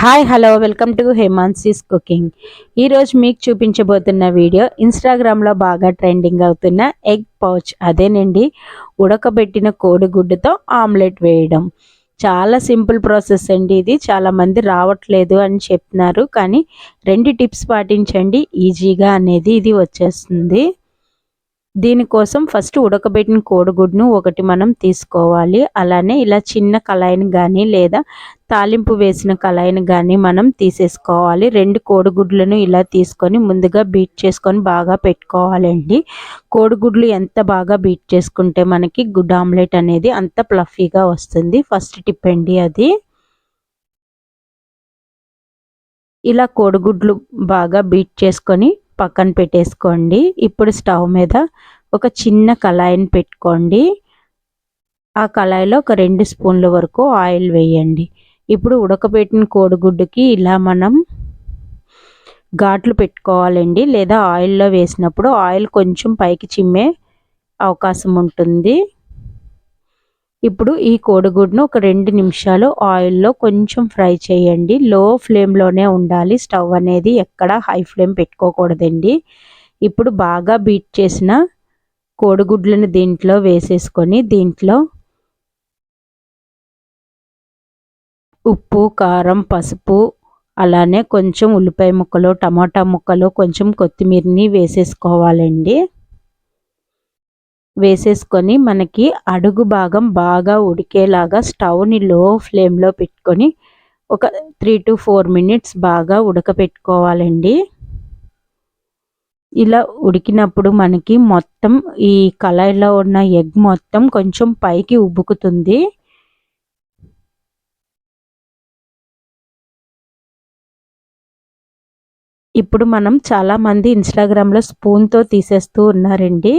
Hi hello welcome to Hemansi's cooking. ఈరోజు మీకు చూపించబోతున్న video ఇన్స్టాగ్రామ్లో బాగా ట్రెండింగ్ అవుతున్న ఎగ్ పౌచ్ అదేనండి. ఉడకబెట్టిన కోడిగుడ్డుతో ఆమ్లెట్ వేయడం. చాలా సింపుల్ ప్రాసెస్ అండి ఇది. చాలామంది రావట్లేదు అని చెప్తున్నారు కానీ రెండు టిప్స్ పాటించండి. ఈజీగా అనేది ఇది వచ్చేస్తుంది. దీనికోసం ఫస్ట్ ఉడకబెట్టిన కోడిగుడ్డును ఒకటి మనం తీసుకోవాలి. అలానే ఇలా చిన్న కళాయిని కానీ లేదా తాలింపు వేసిన కళాయిని కానీ మనం తీసేసుకోవాలి. రెండు కోడిగుడ్లను ఇలా తీసుకొని ముందుగా బీట్ చేసుకొని బాగా పెట్టుకోవాలండి. కోడిగుడ్లు ఎంత బాగా బీట్ చేసుకుంటే మనకి గుడ్ ఆమ్లెట్ అనేది అంత ప్లఫీగా వస్తుంది. ఫస్ట్ టిప్ అండి అది. ఇలా కోడిగుడ్లు బాగా బీట్ చేసుకొని పక్కన పెట్టేసుకోండి. ఇప్పుడు స్టవ్ మీద ఒక చిన్న కళాయిని పెట్టుకోండి. ఆ కళాయిలో ఒక రెండు స్పూన్ల వరకు ఆయిల్ వేయండి. ఇప్పుడు ఉడకబెట్టిన కోడిగుడ్డుకి ఇలా మనం ఘాట్లు పెట్టుకోవాలండి లేదా ఆయిల్లో వేసినప్పుడు ఆయిల్ కొంచెం పైకి చిమ్మే అవకాశం ఉంటుంది. ఇప్పుడు ఈ కోడిగుడ్డును ఒక రెండు నిమిషాలు ఆయిల్లో కొంచెం ఫ్రై చేయండి. లో ఫ్లేమ్లోనే ఉండాలి. స్టవ్ అనేది ఎక్కడ హై ఫ్లేమ్ పెట్టుకోకూడదండి. ఇప్పుడు బాగా బీట్ చేసిన కోడిగుడ్లను దీంట్లో వేసేసుకొని దీంట్లో ఉప్పు కారం పసుపు అలానే కొంచెం ఉల్లిపాయ ముక్కలు టమాటా ముక్కలు కొంచెం కొత్తిమీరని వేసేసుకోవాలండి. వేసేసుకొని మనకి అడుగు భాగం బాగా ఉడికేలాగా స్టవ్ని లో ఫ్లేమ్లో పెట్టుకొని ఒక త్రీ టు ఫోర్ మినిట్స్ బాగా ఉడకపెట్టుకోవాలండి. ఇలా ఉడికినప్పుడు మనకి మొత్తం ఈ కళాయిలో ఉన్న ఎగ్ మొత్తం కొంచెం పైకి ఉబ్బుకుతుంది ఇప్పుడు మనం చాలామంది ఇన్స్టాగ్రామ్లో స్పూన్తో తీసేస్తూ ఉన్నారండి.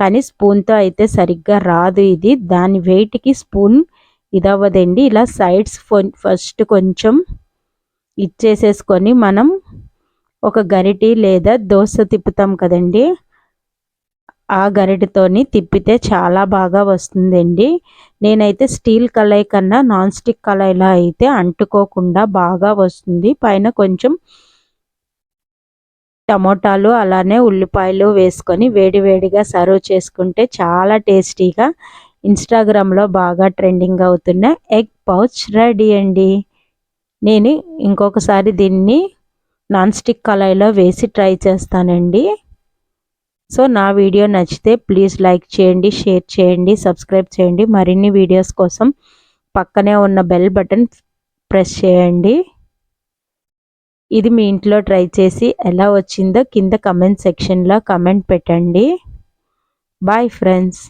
కానీ స్పూన్తో అయితే సరిగ్గా రాదు ఇది. దాని వెయిట్కి స్పూన్ ఇదవ్వదండి. ఇలా సైడ్స్ ఫస్ట్ కొంచెం ఇచ్చేసేసుకొని మనం ఒక గరిటి లేదా దోశ తిప్పుతాం కదండి. ఆ గరిటతోని తిప్పితే చాలా బాగా వస్తుందండి. నేనైతే స్టీల్ కళాయి కన్నా నాన్ స్టిక్ కళాయిలో అయితే అంటుకోకుండా బాగా వస్తుంది. పైన కొంచెం టమోటాలు అలానే ఉల్లిపాయలు వేసుకొని వేడివేడిగా సర్వ్ చేసుకుంటే చాలా టేస్టీగా ఇన్స్టాగ్రామ్లో బాగా ట్రెండింగ్ అవుతున్న ఎగ్ పౌచ్ రెడీ అండి. నేను ఇంకొకసారి దీన్ని నాన్ స్టిక్ కళాయిలో వేసి ట్రై చేస్తానండి. సో నా వీడియో నచ్చితే ప్లీజ్ లైక్ చేయండి షేర్ చేయండి సబ్స్క్రైబ్ చేయండి. మరిన్ని వీడియోస్ కోసం పక్కనే ఉన్న బెల్ బటన్ ప్రెస్ చేయండి. ఇది మీ ఇంట్లో ట్రై చేసి ఎలా వచ్చిందో కింద కమెంట్ సెక్షన్లో కమెంట్ పెట్టండి. Bye friends